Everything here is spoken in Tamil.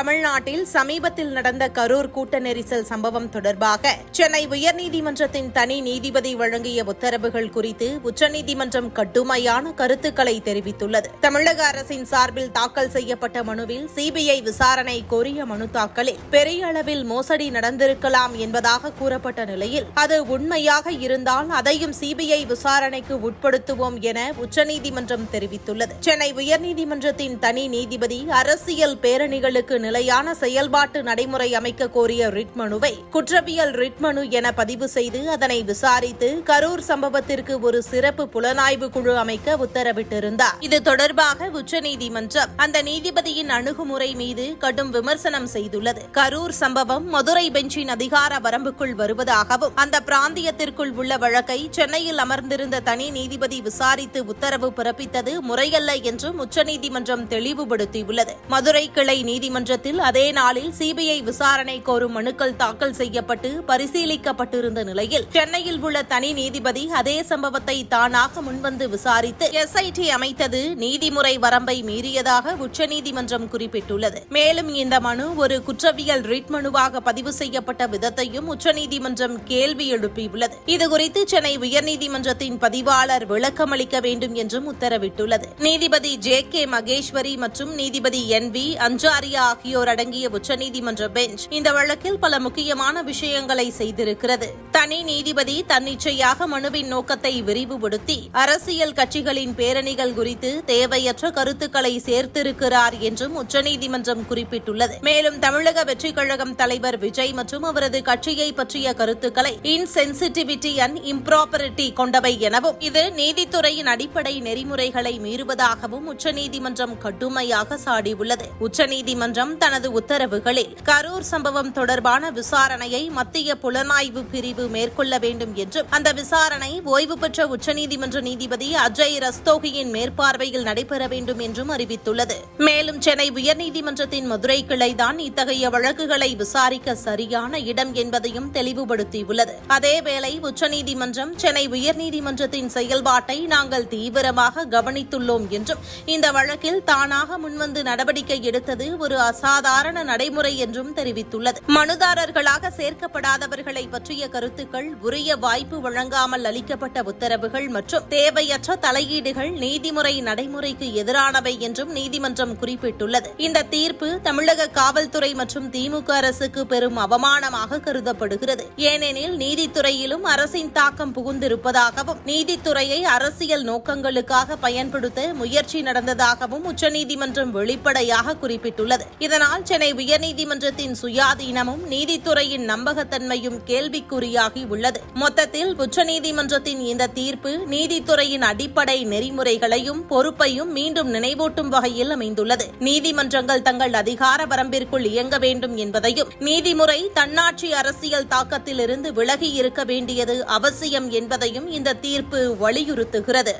தமிழ்நாட்டில் சமீபத்தில் நடந்த கரூர் கூட்ட நெரிசல் சம்பவம் தொடர்பாக சென்னை உயர்நீதிமன்றத்தின் தனி நீதிபதி வழங்கிய உத்தரவுகள் குறித்து உச்சநீதிமன்றம் கடுமையான கருத்துக்களை தெரிவித்துள்ளது. தமிழக அரசின் சார்பில் தாக்கல் செய்யப்பட்ட மனுவில் சிபிஐ விசாரணை கோரிய மனு தாக்கலில் பெரிய அளவில் மோசடி நடந்திருக்கலாம் என்பதாக கூறப்பட்ட நிலையில் அது உண்மையாக இருந்தால் அதையும் சிபிஐ விசாரணைக்கு உட்படுத்துவோம் என உச்சநீதிமன்றம் தெரிவித்துள்ளது. சென்னை உயர்நீதிமன்றத்தின் தனி நீதிபதி அரசியல் பேரணிகளுக்கு நிலையான செயல்பாட்டு நடைமுறை அமைக்க கோரிய ரிட் மனுவை குற்றவியல் ரிட் மனு என பதிவு செய்து அதனை விசாரித்து கரூர் சம்பவத்திற்கு ஒரு சிறப்பு புலனாய்வு குழு அமைக்க உத்தரவிட்டிருந்தார். இது தொடர்பாக உச்சநீதிமன்றம் அந்த நீதிபதியின் அணுகுமுறை மீது கடும் விமர்சனம் செய்துள்ளது. கரூர் சம்பவம் மதுரை பெஞ்சின் அதிகார வரம்புக்குள் வருவதாகவும் அந்த பிராந்தியத்திற்குள் உள்ள வழக்கை சென்னையில் அமர்ந்திருந்த தனி நீதிபதி விசாரித்து உத்தரவு பிறப்பித்தது முறையல்ல என்றும் உச்சநீதிமன்றம் தெளிவுபடுத்தியுள்ளது. மதுரை கிளை நீதிமன்றத்தில் அதே நாளில் சிபிஐ விசாரணை கோரும் மனுக்கள் தாக்கல் செய்யப்பட்டு பரிசீலிக்கப்பட்டிருந்த நிலையில் சென்னையில் உள்ள தனி நீதிபதி அதே சம்பவத்தை தானாக முன்வந்து விசாரித்து எஸ்ஐடி அமைத்தது நீதிமுறை வரம்பை மீறியதாக உச்சநீதிமன்றம் குறிப்பிட்டுள்ளது. மேலும் இந்த மனு ஒரு குற்றவியல் ரிட் மனுவாக பதிவு செய்யப்பட்ட விதத்தையும் உச்சநீதிமன்றம் கேள்வி எழுப்பியுள்ளது. இதுகுறித்து சென்னை உயர்நீதிமன்றத்தின் பதிவாளர் விளக்கமளிக்க வேண்டும் என்றும் உத்தரவிட்டுள்ளது. நீதிபதி ஜே கே மகேஸ்வரி மற்றும் நீதிபதி என் வி அஞ்சாரியா ஆகியோர் அடங்கிய உச்சநீதிமன்ற பெஞ்ச் இந்த வழக்கில் பல முக்கியமான விஷயங்களை செய்திருக்கிறது. தனி நீதிபதி தன்னிச்சையாக மனுவின் நோக்கத்தை விரிவுபடுத்தி அரசியல் கட்சிகளின் பேரணிகள் குறித்து தேவையற்ற கருத்துக்களை சேர்த்திருக்கிறார் என்றும் உச்சநீதிமன்றம் குறிப்பிட்டுள்ளது. மேலும் தமிழக வெற்றிக் கழகம் தலைவர் விஜய் மற்றும் அவரது கட்சியை பற்றிய கருத்துக்களை இன்சென்சிட்டிவிட்டி அண்ட் இம்ப்ராப்பரிட்டி கொண்டவை எனவும் இது நீதித்துறையின் அடிப்படை நெறிமுறைகளை மீறுவதாகவும் உச்சநீதிமன்றம் கடுமையாக சாடியுள்ளது. உச்சநீதிமன்றம் தனது உத்தரவுகளில் கரூர் சம்பவம் தொடர்பான விசாரணையை மத்திய புலனாய்வு பிரிவு மேற்கொள்ள வேண்டும் என்றும் அந்த விசாரணை ஓய்வு பெற்ற உச்சநீதிமன்ற நீதிபதி அஜய் ரஸ்தோகியின் மேற்பார்வையில் நடைபெற வேண்டும் என்றும் அறிவித்துள்ளது. மேலும் சென்னை உயர்நீதிமன்றத்தின் மதுரை கிளைதான் இத்தகைய வழக்குகளை விசாரிக்க சரியான இடம் என்பதையும் தெளிவுபடுத்தியுள்ளது. அதேவேளை உச்சநீதிமன்றம் சென்னை உயர்நீதிமன்றத்தின் செயல்பாட்டை நாங்கள் தீவிரமாக கவனித்துள்ளோம் என்றும் இந்த வழக்கில் தானாக முன்வந்து நடவடிக்கை எடுத்தது ஒரு அச அசாதாரண நடைமுறை என்றும் தெரிவித்துள்ளது. மனுதாரர்களாக சேர்க்கப்படாதவர்களை பற்றிய கருத்துக்கள் உரிய வாய்ப்பு வழங்காமல் அளிக்கப்பட்ட உத்தரவுகள் மற்றும் தேவையற்ற தலையீடுகள் நீதிமுறை நடைமுறைக்கு எதிரானவை என்றும் நீதிமன்றம் குறிப்பிட்டுள்ளது. இந்த தீர்ப்பு தமிழக காவல்துறை மற்றும் திமுக அரசுக்கு பெரும் அவமானமாக கருதப்படுகிறது. ஏனெனில் நீதித்துறையிலும் அரசின் தாக்கம் புகுந்திருப்பதாகவும் நீதித்துறையை அரசியல் நோக்கங்களுக்காக பயன்படுத்த முயற்சி நடந்ததாகவும் உச்சநீதிமன்றம் வெளிப்படையாக குறிப்பிட்டுள்ளது. இதனால் சென்னை உயர்நீதிமன்றத்தின் சுயாதீனமும் நீதித்துறையின் நம்பகத்தன்மையும் கேள்விக்குறியாகி உள்ளது. மொத்தத்தில் உச்சநீதிமன்றத்தின் இந்த தீர்ப்பு நீதித்துறையின் அடிப்படை நெறிமுறைகளையும் பொறுப்பையும் மீண்டும் நினைவூட்டும் வகையில் அமைந்துள்ளது. நீதிமன்றங்கள் தங்கள் அதிகார வரம்பிற்குள் இயங்க வேண்டும் என்பதையும் நீதிமுறை தன்னாட்சி அரசியல் தாக்கத்திலிருந்து விலகி இருக்க வேண்டியது அவசியம் என்பதையும் இந்த தீர்ப்பு வலியுறுத்துகிறது.